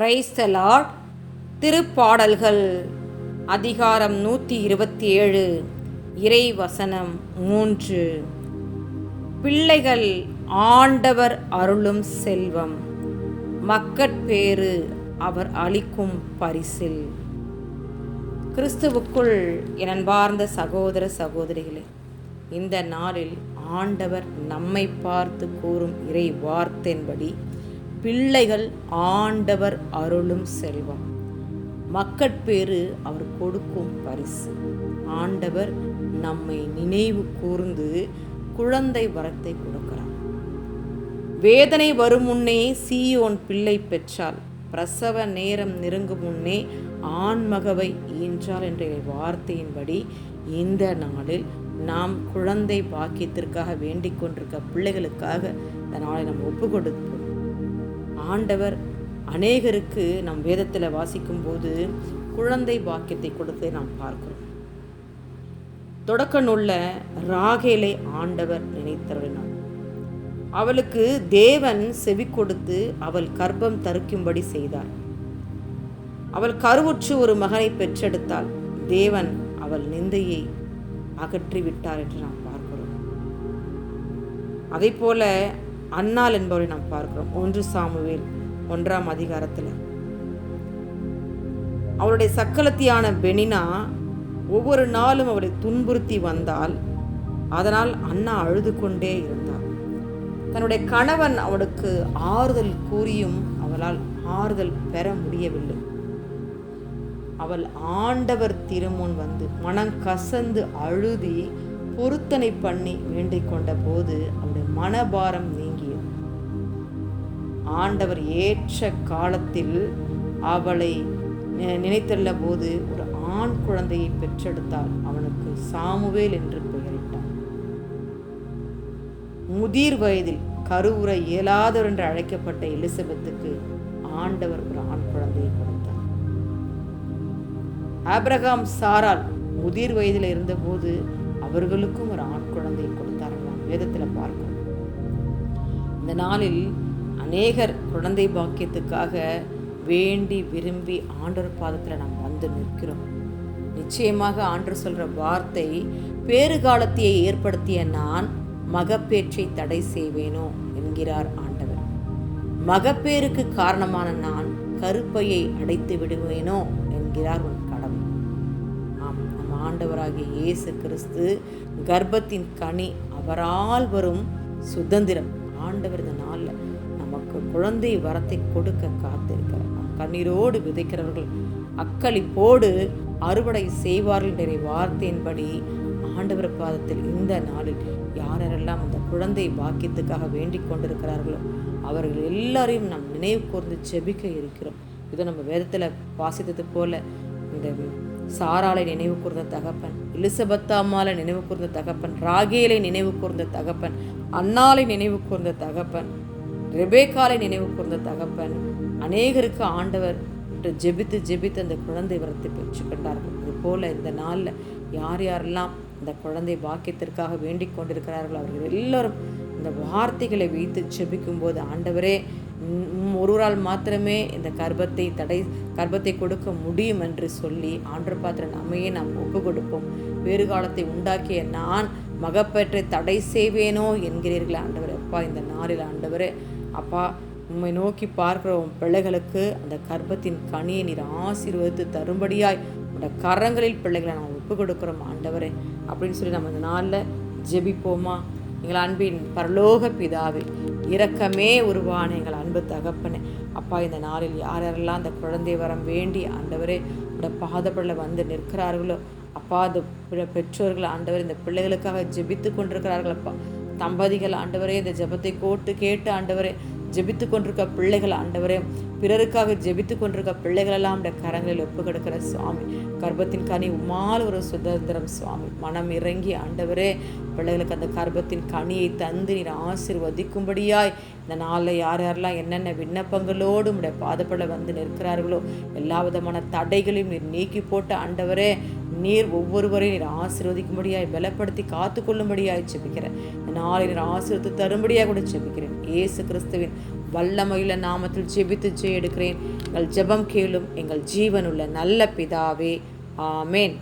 Price திருப்பாடல்கள் அதிகாரம் நூற்றி இருபத்தி ஏழு இறை வசனம் மூன்று. பிள்ளைகள் ஆண்டவர் அருளும் செல்வம் மக்கட்பேறு அவர் அளிக்கும் பரிசில். கிறிஸ்துவுக்குள் என் சகோதர சகோதரிகளே இந்த நாளில் ஆண்டவர் நம்மை பார்த்து கூறும் இறை வார்த்தையின்படி பிள்ளைகள் ஆண்டவர் அருளும் செல்வம். மக்கட்பேறு அவர் கொடுக்கும் பரிசு. ஆண்டவர் நம்மை நினைவு கூர்ந்து குழந்தை வரத்தை கொடுக்கிறார். வேதனை வரும் முன்னே சீயோன் பிள்ளை பெற்றால் பிரசவ நேரம் நெருங்கும் முன்னே ஆண்மகவை ஈன்றால் என்ற வார்த்தையின்படி இந்த நாளில் நாம் குழந்தை பாக்கியத்திற்காக வேண்டிக் கொண்டிருக்க பிள்ளைகளுக்காக இந்த நாளை நாம் ஒப்பு கொடுப்போம். ஆண்டவர் அநேகருக்கு நம் வேதத்தில் வாசிக்கும் போது குழந்தை பாக்கியத்தை கொடுத்து நாம் பார்க்கிறோம். தொடக்க நூல்ல ராகேலை ஆண்டவர் நினைத்தருளினார். அவளுக்கு தேவன் செவி கொடுத்து அவள் கர்ப்பம் தருக்கும்படி செய்தார். அவள் கருவுற்று ஒரு மகனை பெற்றெடுத்தால் தேவன் அவள் நிந்தையை அகற்றி விட்டார் என்று நாம் பார்க்கிறோம். அதே போல அன்னாள் என்பவரை நாம் பார்க்கிறோம். ஒன்று சாமுவேல் ஒன்றாம் அதிகாரத்தில். அவளுடைய சக்கலத்தியான பெனினா ஒவ்வொரு நாளும் அவளை துன்புறுத்தி வந்தால் அதனால் அண்ணா அழுது கொண்டே இருந்தாள் தன்னுடைய கணவன் அவளுக்கு ஆறுதல் கூறியும் அவளால் ஆறுதல் பெற முடியவில்லை. அவள் ஆண்டவர் திருமுன் வந்து மனம் கசந்து அழுதி பொருத்தனை பண்ணி வேண்டிக் கொண்ட போது அவளுடைய மனபாரம் ஆண்டவர் ஏற்ற காலத்தில் அவளை நினைத்துள்ள போது ஒரு ஆண் குழந்தையை பெற்றெடுத்தால் அவனுக்கு சாமுவேல் என்று பெயரிட்டான். முதிர் வயதில் கருவுற இயலாதவர் என்று அழைக்கப்பட்ட எலிசபெத்துக்கு ஆண்டவர் ஒரு ஆண் குழந்தையை கொடுத்தார். ஆப்ரகாம் சாரால் முதிர் வயதில் இருந்தபோது அவர்களுக்கும் ஒரு ஆண் குழந்தையை கொடுத்தார். வேதத்தில் பார்க்கிறோம். இந்த நாளில் அநேகர் குழந்தை பாக்கியத்துக்காக வேண்டி விரும்பி ஆண்டவர் பாதத்தில் நாம் வந்து நிற்கிறோம். நிச்சயமாக ஆண்டர் சொல்கிற வார்த்தை பேறு காலத்தையே ஏற்படுத்திய நான் மகப்பேற்றை தடை செய்வேனோ என்கிறார் ஆண்டவர். மகப்பேருக்கு காரணமான நான் கருப்பையை அடைத்து விடுவேனோ என்கிறார் உன் கடவுள். ஆம் நம் ஆண்டவராகிய இயேசு கிறிஸ்து கர்ப்பத்தின் கனி அவரால் வரும் சுதந்திரம் ஆண்டவர் இந்த நாளில் குழந்தை வரத்தை கொடுக்க காத்திருக்கிறார். கண்ணீரோடு விதைக்கிறவர்கள் அக்களிப்போடு அறுவடை செய்வார்கள் என்ற வார்த்தையின்படி ஆண்டவர் பாதத்தில் இந்த நாளில் யாரெல்லாம் அந்த குழந்தை பாக்கியத்துக்காக வேண்டிக் கொண்டிருக்கிறார்களோ அவர்கள் எல்லாரையும் நாம் நினைவு கூர்ந்து செபிக்க இருக்கிறோம். இதை நம்ம வேதத்தில் வாசித்தது போல இந்த சாராலை நினைவு கூர்ந்த தகப்பன் எலிசபெத்தாமாலை நினைவு கூர்ந்த தகப்பன் ராகேலை நினைவு கூர்ந்த தகப்பன் அன்னாலை நினைவு கூர்ந்த தகப்பன் ரெபேக்காலை நினைவு கூர்ந்த தகப்பன் அநேகருக்கு ஆண்டவர் ஜெபித்து ஜெபித்து அந்த குழந்தை வரத்தை பெற்றுக்கொண்டார்கள் இது போல இந்த நாளில் யார் யாரெல்லாம் இந்த குழந்தை பாக்கியத்திற்காக வேண்டிக் கொண்டிருக்கிறார்கள் அவர்கள் எல்லாரும் இந்த வார்த்தைகளை வைத்து செபிக்கும் போது ஆண்டவரே ஒருவரால் மாத்திரமே இந்த கர்ப்பத்தை தடை கர்ப்பத்தை கொடுக்க முடியும் என்று சொல்லி ஆண்டு பாத்திர நம்மையே நாம் ஒப்பு கொடுப்போம். வேறு காலத்தை உண்டாக்கிய நான் மகப்பற்றை தடை செய்வேனோ என்கிறீர்கள் ஆண்டவர் அப்பா இந்த நாளில் ஆண்டவரே அப்பா உண்மை நோக்கி பார்க்கிற உன் பிள்ளைகளுக்கு அந்த கர்ப்பத்தின் கனியை நீர் ஆசீர்வதித்து தரும்படியாய் உன்னோட கரங்களில் பிள்ளைகளை நான் ஒப்பு கொடுக்குறோம் ஆண்டவரே. அப்படின்னு சொல்லி நம்ம இந்த நாளில் ஜெபிப்போமா? எங்கள் அன்பின் பரலோக பிதாவே இரக்கமே உருவான எங்கள் அன்பு தகப்பனே. அப்பா இந்த நாளில் யார் யாரெல்லாம் அந்த குழந்தை வரம் வேண்டி ஆண்டவரே இந்த பாதப்படில் வந்து நிற்கிறார்களோ அப்பா அந்த பெற்றோர்கள் ஆண்டவர் இந்த பிள்ளைகளுக்காக ஜெபித்து கொண்டிருக்கிறார்கள் அப்பா தம்பதிகள் ஆண்டவரே இந்த ஜெபத்தை கோட்டு கேட்டு ஆண்டவரே ஜெபித்து கொண்டிருக்க பிள்ளைகள் ஆண்டவரே பிறருக்காக ஜெபித்து கொண்டிருக்க பிள்ளைகளெல்லாம் அந்த கரங்களில் ஒப்பு கொடுக்கிற சுவாமி. கர்ப்பத்தின் கனி உமால் ஒரு சுதந்திரம் சுவாமி. மனம் இறங்கி ஆண்டவரே பிள்ளைகளுக்கு அந்த கர்ப்பத்தின் கனியை தந்து நீர் ஆசிர்வதிக்கும்படியாய் இந்த நாளில் யார் யாரெல்லாம் என்னென்ன விண்ணப்பங்களோடு உடைய பாதப்பட வந்து நிற்கிறார்களோ எல்லா விதமான தடைகளையும் நீர் நீக்கி போட்ட ஆண்டவரே நீர் ஒவ்வொருவரையும் நீர் ஆசீர்வதிக்கும்படியாய் பலப்படுத்தி காத்து கொள்ளும்படியாய் செபிக்கிறேன் நாளை நீர் ஆசீர்வத்து தரும்படியாக கூட செபிக்கிறேன் ஏசு கிறிஸ்துவின் வல்லமையுள்ள நாமத்தில் ஜெபித்து ஜெய எடுக்கிறேன் எங்கள் ஜெபம் கேளும் எங்கள் ஜீவனுள்ள நல்ல பிதாவே. ஆமேன்.